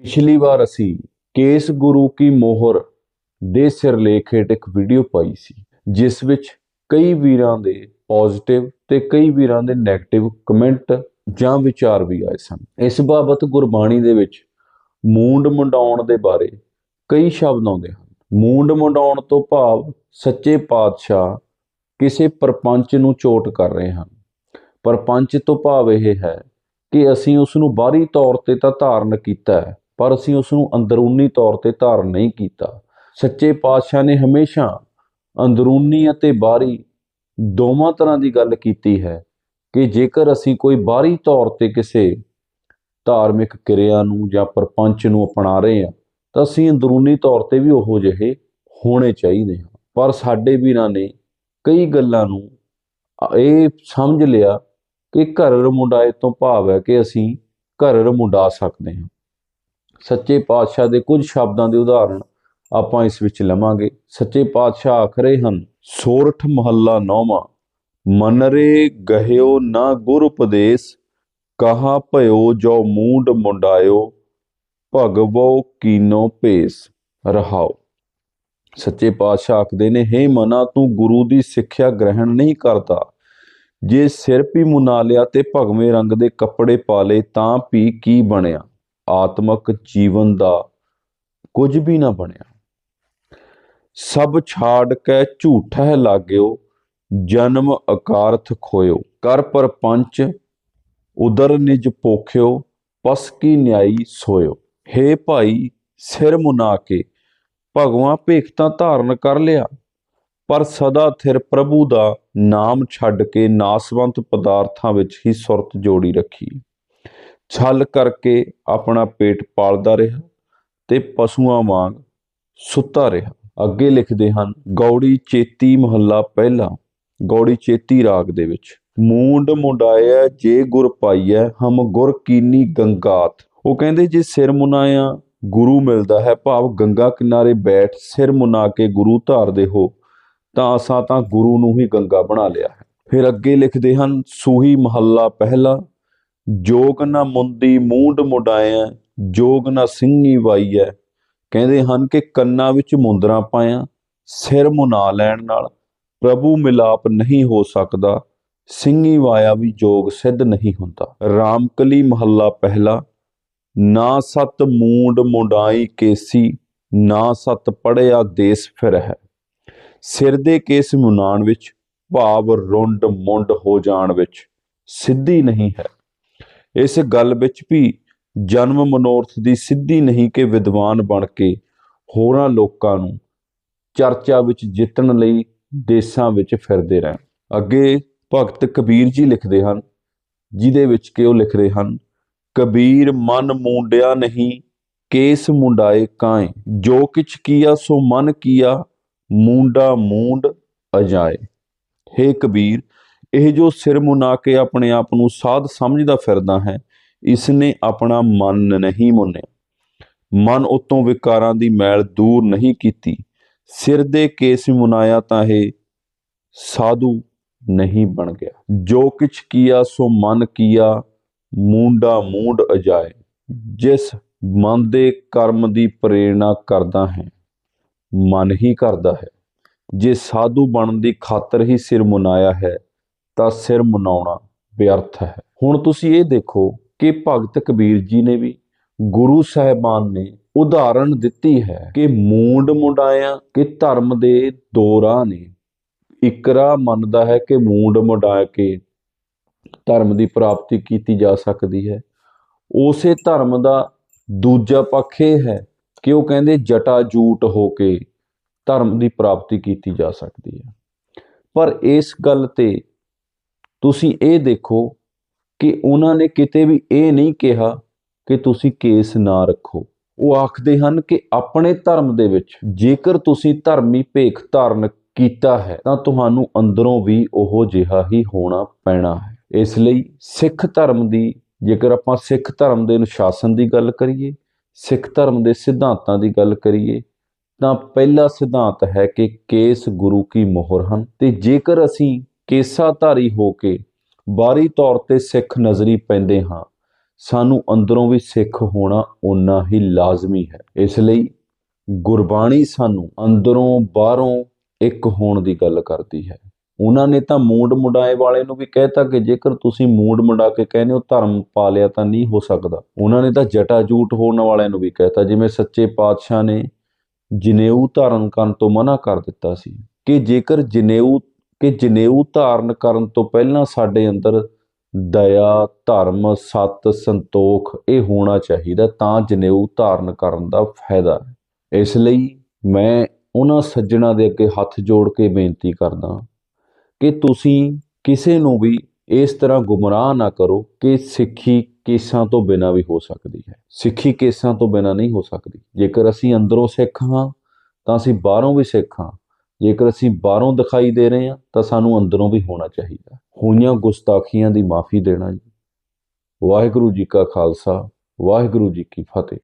ਪਿਛਲੀ ਵਾਰ ਅਸੀਂ ਕੇਸ ਗੁਰੂ ਕੀ ਮੋਹਰ ਦੇ ਸਿਰਲੇਖ ਹੇਠ ਇੱਕ ਵੀਡੀਓ ਪਾਈ ਸੀ, ਜਿਸ ਵਿੱਚ ਕਈ ਵੀਰਾਂ ਦੇ ਪੋਜ਼ਿਟਿਵ ਤੇ ਕਈ ਵੀਰਾਂ ਦੇ 네ਗੇਟਿਵ ਕਮੈਂਟ ਜਾਂ ਵਿਚਾਰ ਵੀ ਆਏ ਸਨ। ਇਸ ਬਾਬਤ ਗੁਰਬਾਣੀ ਦੇ ਵਿੱਚ ਮੂੰਡ ਮੁੰਡਾਉਣ ਦੇ ਬਾਰੇ ਕਈ ਸ਼ਬਦ ਆਉਂਦੇ ਹਨ। ਮੂੰਡ ਮੁੰਡਾਉਣ ਤੋਂ ਭਾਵ ਸੱਚੇ ਪਾਤਸ਼ਾਹ ਕਿਸੇ ਪਰਪੰਚ ਨੂੰ ਚੋਟ ਕਰ ਰਹੇ ਹਨ। ਪਰਪੰਚ ਤੋਂ ਭਾਵ ਇਹ ਹੈ ਕਿ ਅਸੀਂ ਉਸ ਨੂੰ ਬਾਹਰੀ ਤੌਰ ਤੇ ਤਾਂ ਧਾਰਨ ਕੀਤਾ ਹੈ ਪਰ ਅਸੀਂ ਉਸ ਨੂੰ ਅੰਦਰੂਨੀ ਤੌਰ ਤੇ ਧਾਰਨ ਨਹੀਂ ਕੀਤਾ। ਸੱਚੇ ਪਾਤਸ਼ਾਹ ਨੇ ਹਮੇਸ਼ਾ ਅੰਦਰੂਨੀ ਅਤੇ ਬਾਹਰੀ ਦੋਵਾਂ ਤਰ੍ਹਾਂ ਦੀ ਗੱਲ ਕੀਤੀ ਹੈ ਕਿ ਜੇਕਰ ਅਸੀਂ ਕੋਈ ਬਾਹਰੀ ਤੌਰ ਤੇ ਕਿਸੇ ਧਾਰਮਿਕ ਕਿਰਿਆ ਨੂੰ ਜਾਂ ਪਰਪੰਚ ਨੂੰ ਅਪਣਾ ਰਹੇ ਹਾਂ, ਤਾਂ ਅਸੀਂ ਅੰਦਰੂਨੀ ਤੌਰ ਤੇ ਵੀ ਉਹੋ ਜਿਹੇ ਹੋਣੇ ਚਾਹੀਦੇ ਹਾਂ। ਪਰ ਸਾਡੇ ਵੀਰਾਂ ਨੇ ਕਈ ਗੱਲਾਂ ਨੂੰ ਇਹ ਸਮਝ ਲਿਆ ਕਿ ਘਰ ਰਮੁੰਡਾਏ ਤੋਂ ਭਾਵ ਹੈ ਕਿ ਅਸੀਂ ਘਰ ਰਮੁੰਡਾ ਸਕਦੇ ਹਾਂ। ਸੱਚੇ ਪਾਤਸ਼ਾਹ ਦੇ ਕੁਝ ਸ਼ਬਦਾਂ ਦੇ ਉਦਾਹਰਣ ਆਪਾਂ ਇਸ ਵਿੱਚ ਲਵਾਂਗੇ। ਸੱਚੇ ਪਾਤਸ਼ਾਹ ਆਖ ਰਹੇ ਹਨ, ਸੋਰਠ ਮਹੱਲਾ ਨੌਵਾਂ, ਮਨਰੇ ਗਹਿਓ ਨਾ ਗੁਰ ਉਪਦੇਸ਼, ਕਹਾ ਭਇਓ ਜੋ ਮੂੰਡ ਮੁੰਡਾਇਓ ਭਗਵੋ ਕੀਨੋ ਭੇਸ, ਰਹਾਓ। ਸੱਚੇ ਪਾਤਸ਼ਾਹ ਆਖਦੇ ਨੇ, ਹੇ ਮਨਾ, ਤੂੰ ਗੁਰੂ ਦੀ ਸਿੱਖਿਆ ਗ੍ਰਹਿਣ ਨਹੀਂ ਕਰਦਾ। ਜੇ ਸਿਰ ਵੀ ਮੁਨਾ ਲਿਆ ਤੇ ਭਗਵੇਂ ਰੰਗ ਦੇ ਕੱਪੜੇ ਪਾ ਲਏ, ਤਾਂ ਵੀ ਕੀ ਬਣਿਆ? ਆਤਮਕ ਜੀਵਨ ਦਾ ਕੁਝ ਵੀ ਨਾ ਬਣਿਆ। ਸਭ ਛਾੜ ਕੇ ਝੂਠਾ ਲਾਗਿਓ, ਜਨਮ ਅਕਾਰਥ ਖੋਇਓ। ਕਰ ਪਰਪੰਚ, ਉਦਰ ਨਿਜ ਪੋਖਿਓ, ਪਸ ਕੀ ਨਿਆਈ ਸੋਇਓ। ਹੇ ਭਾਈ, ਸਿਰ ਮੁਨਾ ਕੇ, ਭਗਵਾਂ ਭੇਖਤਾ ਧਾਰਨ ਕਰ ਲਿਆ। ਪਰ ਸਦਾ ਥਿਰ ਪ੍ਰਭੂ ਦਾ ਨਾਮ ਛੱਡ ਕੇ ਨਾਸਵੰਤ ਪਦਾਰਥਾਂ ਵਿੱਚ ਹੀ ਸੁਰਤ ਜੋੜੀ ਰੱਖੀ। ਛਲ ਕਰਕੇ ਆਪਣਾ ਪੇਟ ਪਾਲਦਾ ਰਿਹਾ ਤੇ ਪਸ਼ੂਆਂ ਵਾਂਗ ਸੁੱਤਾ ਰਿਹਾ। ਅੱਗੇ ਲਿਖਦੇ ਹਨ, ਗੌੜੀ ਚੇਤੀ ਮਹੱਲਾ ਪਹਿਲਾ, ਗੌੜੀ ਚੇਤੀ ਰਾਗ ਦੇ ਵਿੱਚ, ਮੂੰਡ ਮੁੰਡਾਇਆ ਜੇ ਗੁਰ ਪਾਈਐ, ਹਮ ਗੁਰ ਕੀਨੀ ਗੰਗਾਤ। ਉਹ ਕਹਿੰਦੇ, ਜੇ ਸਿਰ ਮੁਨਾਇਆ, ਗੁਰੂ ਮਿਲਦਾ ਹੈ। ਭਾਵ ਗੰਗਾ ਕਿਨਾਰੇ ਬੈਠ ਸਿਰ ਮੁਨਾ ਕੇ ਗੁਰੂ ਧਾਰਦੇ ਹੋ, ਤਾਂ ਅਸਾਂ ਤਾਂ ਗੁਰੂ ਨੂੰ ਹੀ ਗੰਗਾ ਬਣਾ ਲਿਆ ਹੈ। ਫਿਰ ਅੱਗੇ ਲਿਖਦੇ ਹਨ, ਸੂਹੀ ਮਹੱਲਾ ਪਹਿਲਾ ਜੋਗ ਨਾ ਮੁੰਦੀ ਮੂੰਡ ਮੁਡਾਇਆ, ਜੋਗ ਨਾ ਸਿੰਘੀ ਵਾਈਐ। ਕਹਿੰਦੇ ਹਨ ਕਿ ਕੰਨਾਂ ਵਿੱਚ ਮੁੰਦਰਾ ਪਾਇਆ, ਸਿਰ ਮੁਨਾ ਲੈਣ ਨਾਲ ਪ੍ਰਭੂ ਮਿਲਾਪ ਨਹੀਂ ਹੋ ਸਕਦਾ ਸਿੰਘੀ ਵਾਇਆ ਵੀ ਜੋਗ ਸਿੱਧ ਨਹੀਂ ਹੁੰਦਾ। ਰਾਮਕਲੀ ਮਹੱਲਾ ਪਹਿਲਾ, ਨਾ ਸਤ ਮੂੰਡ ਮੁੰਡਾਈ ਕੇਸੀ, ਨਾ ਸਤ ਪੜਿਆ ਦੇਸ ਫਿਰ ਹੈ। ਸਿਰ ਦੇ ਕੇਸ ਮੁਨਾਣ ਵਿੱਚ, ਭਾਵ ਰੁੰਡ ਮੁੰਡ ਹੋ ਜਾਣ ਵਿੱਚ, ਸਿੱਧੀ ਨਹੀਂ ਹੈ। ਇਸ ਗੱਲ ਵਿੱਚ ਵੀ ਜਨਮ ਮਨੋਰਥ ਦੀ ਸਿੱਧੀ ਨਹੀਂ ਕਿ ਵਿਦਵਾਨ ਬਣ ਕੇ ਹੋਰਾਂ ਲੋਕਾਂ ਨੂੰ ਚਰਚਾ ਵਿੱਚ ਜਿੱਤਣ ਲਈ ਦੇਸਾਂ ਵਿੱਚ ਫਿਰਦੇ ਰਹਿਣ। ਅੱਗੇ ਭਗਤ ਕਬੀਰ ਜੀ ਲਿਖਦੇ ਹਨ, ਜਿਹਦੇ ਵਿੱਚ ਕਿ ਉਹ ਲਿਖ ਰਹੇ ਹਨ, ਕਬੀਰ ਮਨ ਮੂੰਡਿਆ ਨਹੀਂ, ਕੇਸ ਮੁੰਡਾਏ ਕਾਏ, ਜੋ ਕਿਛ ਕੀਆ ਸੋ ਮਨ ਕੀਆ, ਮੂੰਡਾ ਮੂੰਡ ਅਜਾਏ। ਹੇ ਕਬੀਰ ਇਹ ਜੋ ਸਿਰ ਮੁਨਾ ਕੇ ਆਪਣੇ ਆਪ ਨੂੰ ਸਾਧ ਸਮਝਦਾ ਫਿਰਦਾ ਹੈ ਇਸ ਨੇ ਆਪਣਾ ਮਨ ਨਹੀਂ ਮੁੰਨਿਆ। ਮਨ ਉਤੋਂ ਵਿਕਾਰਾਂ ਦੀ ਮੈਲ ਦੂਰ ਨਹੀਂ ਕੀਤੀ। ਸਿਰ ਦੇ ਕੇਸ ਮੁਨਾਇਆ ਤਾਂ ਇਹ ਸਾਧੂ ਨਹੀਂ ਬਣ ਗਿਆ। ਜੋ ਕਿਛ ਕੀਆ, ਸੋ ਮਨ ਕੀਆ, ਮੂੰਡਾ ਮੂੰਡ ਅਜਾਏ। ਜਿਸ ਮਨ ਦੇ ਕਰਮ ਦੀ ਪ੍ਰੇਰਣਾ ਕਰਦਾ ਹੈ, ਮਨ ਹੀ ਕਰਦਾ ਹੈ। ਜੇ ਸਾਧੂ ਬਣਨ ਦੀ ਖਾਤਰ ਹੀ ਸਿਰ ਮੁਨਾਇਆ ਹੈ ਤਾਂ ਸਿਰ ਮਨਾਉਣਾ ਵਿਅਰਥ ਹੈ। ਹੁਣ ਤੁਸੀਂ ਇਹ ਦੇਖੋ ਕਿ ਭਗਤ ਕਬੀਰ ਜੀ ਨੇ ਵੀ ਗੁਰੂ ਸਾਹਿਬਾਨ ਨੇ ਉਦਾਹਰਣ ਦਿੱਤੀ ਹੈ ਕਿ ਮੂੰਡ ਮੁੰਡਾਇਆ ਕਿ ਧਰਮ ਦੇ ਦੋ ਰਾਹ ਨੇ। ਇੱਕ ਰਾਹ ਮੰਨਦਾ ਹੈ ਕਿ ਮੂੰਡ ਮੁੰਡਾ ਕੇ ਧਰਮ ਦੀ ਪ੍ਰਾਪਤੀ ਕੀਤੀ ਜਾ ਸਕਦੀ ਹੈ। ਉਸੇ ਧਰਮ ਦਾ ਦੂਜਾ ਪੱਖ ਇਹ ਹੈ ਕਿ ਉਹ ਕਹਿੰਦੇ ਜਟਾ ਜੂਟ ਹੋ ਕੇ ਧਰਮ ਦੀ ਪ੍ਰਾਪਤੀ ਕੀਤੀ ਜਾ ਸਕਦੀ ਹੈ। ਪਰ ਇਸ ਗੱਲ ਤੇ ਤੁਸੀਂ ਇਹ ਦੇਖੋ ਕਿ ਉਹਨਾਂ ਨੇ ਕਿਤੇ ਵੀ ਇਹ ਨਹੀਂ ਕਿਹਾ ਕਿ ਤੁਸੀਂ ਕੇਸ ਨਾ ਰੱਖੋ। ਉਹ ਆਖਦੇ ਹਨ ਕਿ ਆਪਣੇ ਧਰਮ ਦੇ ਵਿੱਚ ਜੇਕਰ ਤੁਸੀਂ ਧਰਮੀ ਭੇਖ ਧਾਰਨ ਕੀਤਾ ਹੈ, ਤਾਂ ਤੁਹਾਨੂੰ ਅੰਦਰੋਂ ਵੀ ਉਹ ਜਿਹਾ ਹੀ ਹੋਣਾ ਪੈਣਾ ਹੈ। ਇਸ ਲਈ ਸਿੱਖ ਧਰਮ ਦੀ, ਜੇਕਰ ਆਪਾਂ ਸਿੱਖ ਧਰਮ ਦੇ ਅਨੁਸ਼ਾਸਨ ਦੀ ਗੱਲ ਕਰੀਏ, ਸਿੱਖ ਧਰਮ ਦੇ ਸਿਧਾਂਤਾਂ ਦੀ ਗੱਲ ਕਰੀਏ, ਤਾਂ ਪਹਿਲਾ ਸਿਧਾਂਤ ਹੈ ਕਿ ਕੇਸ ਗੁਰੂ ਕੀ ਮੋਹਰ ਹਨ। ਤੇ ਜੇਕਰ ਅਸੀਂ ਕੇਸਾਧਾਰੀ ਹੋ ਕੇ ਬਾਹਰੀ ਤੌਰ ਤੇ ਸਿੱਖ ਨਜ਼ਰੀ ਪੈਂਦੇ ਹਾਂ। ਸਾਨੂੰ ਅੰਦਰੋਂ ਵੀ ਸਿੱਖ ਹੋਣਾ ਓਨਾ ਹੀ ਲਾਜ਼ਮੀ ਹੈ। ਇਸ ਲਈ ਗੁਰਬਾਣੀ ਸਾਨੂੰ ਅੰਦਰੋਂ ਬਾਹਰੋਂ ਇੱਕ ਹੋਣ ਦੀ ਗੱਲ ਕਰਦੀ ਹੈ। ਉਹਨਾਂ ਨੇ ਤਾਂ ਮੂੰਡ ਮੁੰਡਾਏ ਵਾਲੇ ਨੂੰ ਵੀ ਕਹਿਤਾ ਕਿ ਜੇਕਰ ਤੁਸੀਂ ਮੂੰਡ ਮੁੰਡਾ ਕੇ ਕਹਿੰਦੇ ਹੋ ਧਰਮ ਪਾ ਲਿਆ ਤਾਂ ਨਹੀਂ ਹੋ ਸਕਦਾ। ਉਹਨਾਂ ਨੇ ਤਾਂ ਜਟਾ ਜੂਟ ਹੋਣ ਵਾਲਿਆਂ ਨੂੰ ਵੀ ਕਹਿਤਾ ਜਿਵੇਂ ਸੱਚੇ ਪਾਤਸ਼ਾਹ ਨੇ ਜਨੇਊ ਧਾਰਨ ਕਰਨ ਤੋਂ ਮਨਾ ਕਰ ਦਿੱਤਾ ਸੀ ਕਿ ਜੇਕਰ ਜਨੇਊ ਕਿ ਜਨੇਊ ਧਾਰਨ ਕਰਨ ਤੋਂ ਪਹਿਲਾਂ ਸਾਡੇ ਅੰਦਰ ਦਇਆ, ਧਰਮ, ਸਤ, ਸੰਤੋਖ ਇਹ ਹੋਣਾ ਚਾਹੀਦਾ ਤਾਂ ਜਨੇਊ ਧਾਰਨ ਕਰਨ ਦਾ ਫਾਇਦਾ ਇਸ ਲਈ ਮੈਂ ਉਹਨਾਂ ਸੱਜਣਾ ਦੇ ਅੱਗੇ ਹੱਥ ਜੋੜ ਕੇ ਬੇਨਤੀ ਕਰਦਾ ਕਿ ਤੁਸੀਂ ਕਿਸੇ ਨੂੰ ਵੀ ਇਸ ਤਰ੍ਹਾਂ ਗੁੰਮਰਾਹ ਨਾ ਕਰੋ ਕਿ ਸਿੱਖੀ ਕੇਸਾਂ ਤੋਂ ਬਿਨਾ ਵੀ ਹੋ ਸਕਦੀ ਹੈ। ਸਿੱਖੀ ਕੇਸਾਂ ਤੋਂ ਬਿਨਾ ਨਹੀਂ ਹੋ ਸਕਦੀ। ਜੇਕਰ ਅਸੀਂ ਅੰਦਰੋਂ ਸਿੱਖ ਹਾਂ, ਤਾਂ ਅਸੀਂ ਬਾਹਰੋਂ ਵੀ ਸਿੱਖ ਹਾਂ। ਜੇਕਰ ਅਸੀਂ ਬਾਹਰੋਂ ਦਿਖਾਈ ਦੇ ਰਹੇ ਹਾਂ, ਤਾਂ ਸਾਨੂੰ ਅੰਦਰੋਂ ਵੀ ਹੋਣਾ ਚਾਹੀਦਾ। ਹੋਈਆਂ ਗੁਸਤਾਖੀਆਂ ਦੀ ਮਾਫੀ ਦੇਣਾ ਜੀ। ਵਾਹਿਗੁਰੂ ਜੀ ਕਾ ਖਾਲਸਾ, ਵਾਹਿਗੁਰੂ ਜੀ ਕੀ ਫਤਿਹ।